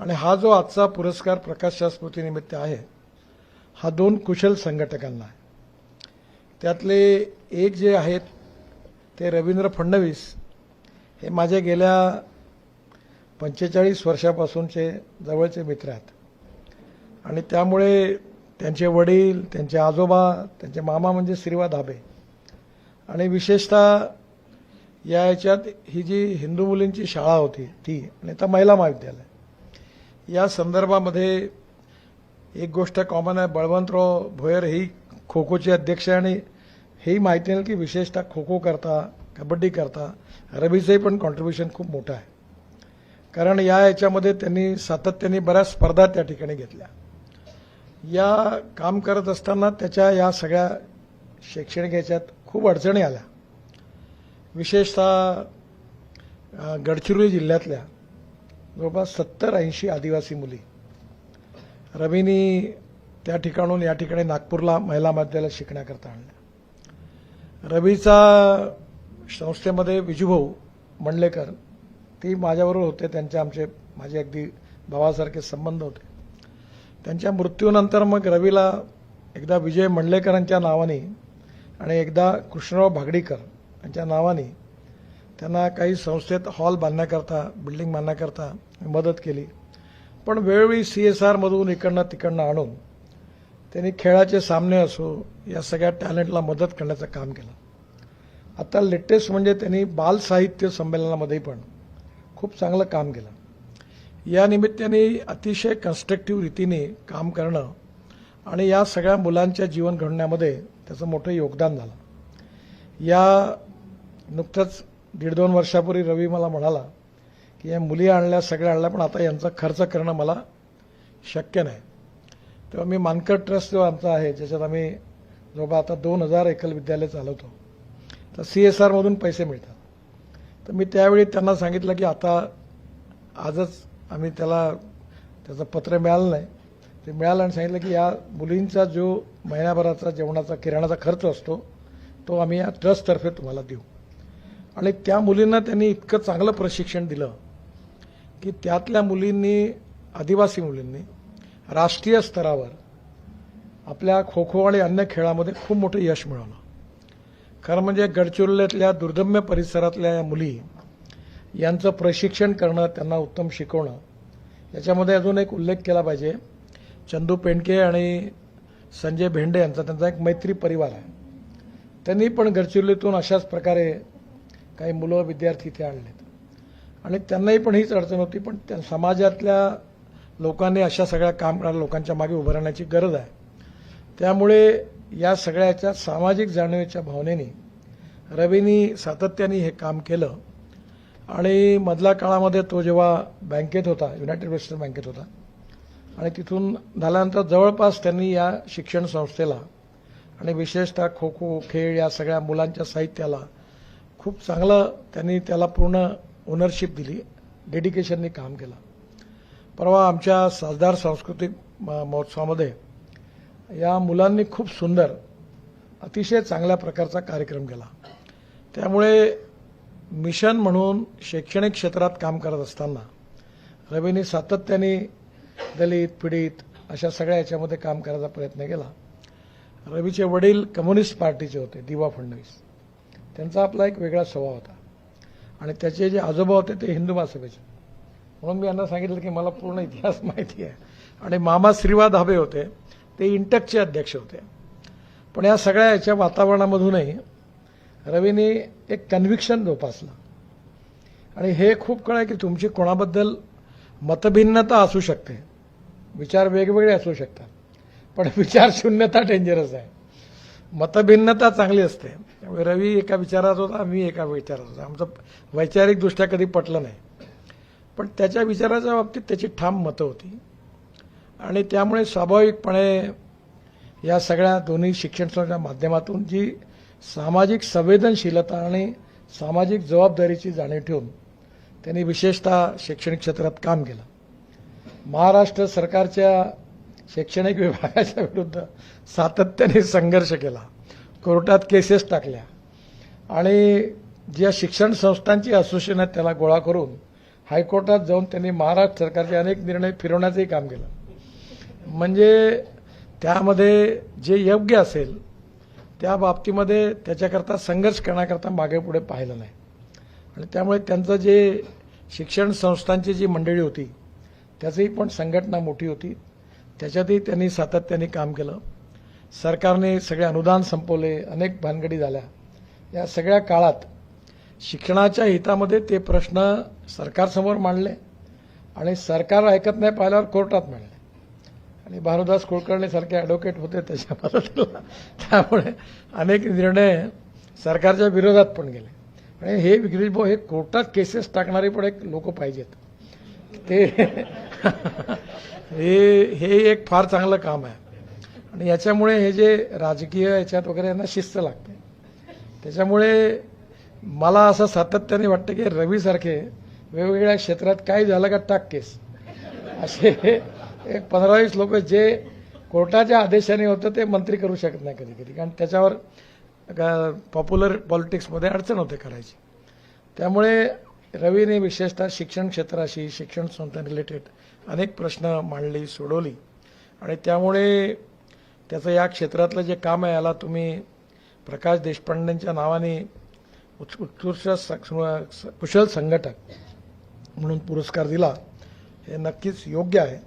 आणि हा जो आजचा पुरस्कार प्रकाश स्मृतीनिमित्त आहे हा दोन कुशल संघटकांना आहे. त्यातले एक जे आहेत ते रवींद्र फडणवीस. हे माझे गेल्या पंचेचाळीस वर्षापासूनचे जवळचे मित्र आहेत. आणि त्यामुळे त्यांचे वडील त्यांचे आजोबा त्यांचे मामा म्हणजे श्रीवा धाबे. आणि विशेषतः या याच्यात ही जी हिंदू मुलींची शाळा होती ती आणि आता महिला महाविद्यालय. या संदर्भामध्ये एक गोष्ट कॉमन आहे. बळवंतराव भोयर ही खो खोचे अध्यक्ष आहे आणि हेही माहिती आहे की विशेषतः खो खो करता कबड्डी करता रवीचंही पण कॉन्ट्रीब्युशन खूप मोठं आहे. कारण या याच्यामध्ये त्यांनी सातत्याने बऱ्याच स्पर्धा त्या ठिकाणी घेतल्या. या काम करत असताना त्याच्या या सगळ्या शैक्षणिक याच्यात खूप अडचणी आल्या. विशेषतः गडचिरोली जिल्ह्यातल्या जवळपास सत्तर ऐंशी आदिवासी मुली. रवीनी त्या ठिकाणून या ठिकाणी नागपूरला महिला माध्यमाला शिकण्याकरता आणल्या. रवीचा संस्थेमध्ये विजूभाऊ मंडलेकर ती माझ्याबरोबर होते. त्यांचे आमचे माझे अगदी भावासारखे संबंध होते. त्यांच्या मृत्यूनंतर मग रवीला एकदा विजय मंडलेकरांच्या नावाने आणि एकदा कृष्णराव भागडीकर यांच्या नावाने त्यांना काही संस्थेत हॉल बांधण्याकरता बिल्डिंग बांधण्याकरता मदत केली. पण वेळोवेळी सी एस आरमधून इकडनं तिकडनं आणून त्यांनी खेळाचे सामने असो या सगळ्या टॅलेंटला मदत करण्याचं काम केलं. आता लेटेस्ट म्हणजे त्यांनी बाल साहित्य संमेलनामध्ये पण खूप चांगलं काम केलं. या निमित्ताने अतिशय कन्स्ट्रक्टिव्ह रीतीने काम करणं आणि या सगळ्या मुलांच्या जीवन घडण्यामध्ये त्याचं मोठं योगदान झालं. या नुकतंच दीड दोन वर्षापूर्वी रवी मला म्हणाला की या मुली आणल्या सगळ्या आणल्या पण आता यांचा खर्च करणं मला शक्य नाही. तेव्हा मी मानकर ट्रस्ट जो आमचा आहे ज्याच्यात आम्ही जवळपास आता दोन हजार एकल विद्यालय चालवतो तर सी एस आरमधून पैसे मिळतात. तर मी त्यावेळी त्यांना सांगितलं की आता आजच आम्ही त्याला त्याचं पत्र मिळालं नाही. ते मिळालं आणि सांगितलं की या मुलींचा जो महिन्याभराचा जेवणाचा किराणाचा खर्च असतो तो आम्ही या ट्रस्टतर्फे तुम्हाला देऊ. आणि त्या मुलींना त्यांनी इतकं चांगलं प्रशिक्षण दिलं की त्यातल्या मुलींनी आदिवासी मुलींनी राष्ट्रीय स्तरावर आपल्या खो खो आणि अन्य खेळामध्ये खूप मोठं यश मिळवलं. खरं म्हणजे गडचिरोलीतल्या दुर्दम्य परिसरातल्या या मुली यांचं प्रशिक्षण करणं त्यांना उत्तम शिकवणं याच्यामध्ये अजून एक उल्लेख केला पाहिजे. चंदू पेंडके आणि संजय भेंडे यांचा त्यांचा एक मैत्री परिवार आहे. त्यांनी पण गडचिरोलीतून अशाच प्रकारे काही मुलं विद्यार्थी इथे आणलेत. आणि त्यांनाही पण हीच अडचण होती पण त्या समाजातल्या लोकांनी अशा सगळ्या काम करणाऱ्या लोकांच्या मागे उभं राहण्याची गरज आहे. त्यामुळे या सगळ्याच्या सामाजिक जाणीवेच्या भावनेने रवीनी सातत्याने हे काम केलं. आणि मधल्या काळामध्ये तो जेव्हा बँकेत होता युनायटेड वेस्टर्न बँकेत होता आणि तिथून झाल्यानंतर जवळपास त्यांनी या शिक्षण संस्थेला आणि विशेषतः खो खो खेळ या सगळ्या मुलांच्या साहित्याला खूप चांगलं त्यांनी त्याला पूर्ण ओनरशिप दिली. डेडिकेशनने काम केलं. परवा आमच्या साजदार सांस्कृतिक म- महोत्सवामध्ये या मुलांनी खूप सुंदर अतिशय चांगल्या प्रकारचा कार्यक्रम केला. त्यामुळे मिशन म्हणून शैक्षणिक क्षेत्रात काम करत असताना रवीनी सातत्याने दलित पीडित अशा सगळ्या याच्यामध्ये काम करायचा प्रयत्न केला. रवीचे वडील कम्युनिस्ट पार्टीचे होते दिवा फडणवीस. त्यांचा आपला एक वेगळा स्वभाव होता. आणि त्याचे जे आजोबा होते ते हिंदू महासभेचे म्हणून मी यांना सांगितलं की मला पूर्ण इतिहास माहिती आहे. आणि मामा श्रीवा धाबे होते ते इंटकचे अध्यक्ष होते. पण या सगळ्या याच्या वातावरणामधूनही रवीने एक कन्व्हिक्शन जोपासलं. आणि हे खूप कळ आहे की तुमची कोणाबद्दल मतभिन्नता असू शकते. विचार वेगवेगळे असू शकतात. पण विचार शून्यता डेंजरस आहे. मतभिन्नता चांगली असते. रवी एका विचारात होता मी एका विचारात होता. आमचं वैचारिकदृष्ट्या कधी पटलं नाही. पण त्याच्या विचाराच्या बाबतीत त्याची ठाम मतं होती. आणि त्यामुळे स्वाभाविकपणे या सगळ्या दोन्ही शिक्षण माध्यमातून जी सामाजिक संवेदनशीलता आणि सामाजिक जबाबदारीची जाणीव ठेवून त्यांनी विशेषतः शैक्षणिक क्षेत्रात काम केलं. महाराष्ट्र सरकारच्या शैक्षणिक विभागाच्या विरुद्ध सातत्याने संघर्ष केला. कोर्टात केसेस टाकल्या. आणि ज्या शिक्षण संस्थांची असोसिएशन आहेत त्याला गोळा करून हायकोर्टात जाऊन त्यांनी महाराष्ट्र सरकारचे अनेक निर्णय फिरवण्याचंही काम केलं. म्हणजे त्यामध्ये जे योग्य असेल त्या बाबतीमध्ये त्याच्याकरता संघर्ष करण्याकरता मागे पुढे पाहिलं नाही. आणि त्यामुळे त्यांचं जे शिक्षण संस्थांची जी मंडळी होती त्याचीही पण संघटना मोठी होती. त्याच्यातही त्यांनी सातत्याने काम केलं. सरकारने सगळे अनुदान संपवले अनेक भानगडी झाल्या. या सगळ्या काळात शिक्षणाच्या हितामध्ये ते प्रश्न सरकारसमोर मांडले आणि सरकार ऐकत नाही पाहिल्यावर कोर्टात मांडले. आणि भानुदास कुलकर्णीसारखे ॲडव्होकेट होते त्याच्या मदतीला त्यामुळे अनेक निर्णय सरकारच्या विरोधात पण गेले. आणि हे गिरीश भाऊ हे कोर्टात केसेस टाकणारे पण एक लोक पाहिजेत. ते हे हे एक फार चांगलं काम आहे. आणि याच्यामुळे हे जे राजकीय याच्यात वगैरे यांना शिस्त लागते. त्याच्यामुळे मला असं सातत्याने वाटतं की रवीसारखे वेगवेगळ्या क्षेत्रात काय झालं का टाक केस. असे एक पंधरा वीस लोक जे कोर्टाच्या आदेशाने होतं ते मंत्री करू शकत नाही कधी कधी कारण त्याच्यावर पॉप्युलर पॉलिटिक्समध्ये अडचण होते करायची. त्यामुळे रवीने विशेषतः शिक्षण क्षेत्राशी शिक्षण संस्था रिलेटेड अनेक प्रश्न मांडली सोडवली. आणि त्यामुळे त्याचं या क्षेत्रातलं जे काम आहे याला तुम्ही प्रकाश देशपांडेंच्या नावाने उत् उत्कृष्ट कुशल संघटक म्हणून पुरस्कार दिला हे नक्कीच योग्य आहे.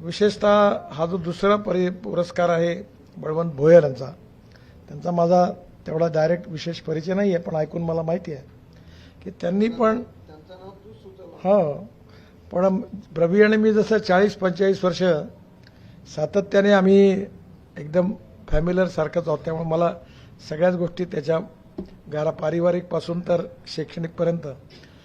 विशेषतः हा जो दुसरा परि पुरस्कार आहे बळवंत भोयर यांचा त्यांचा माझा तेवढा डायरेक्ट विशेष परिचय नाही आहे पण ऐकून मला माहिती आहे. की त्यांनी पण हो. पण प्रवी आणि मी जसं चाळीस पंचेचाळीस वर्ष सातत्याने आम्ही एकदम फॅमिलर सारखंच आहोत. त्यामुळे मला सगळ्याच गोष्टी त्याच्या गारा पारिवारिकपासून तर शैक्षणिकपर्यंत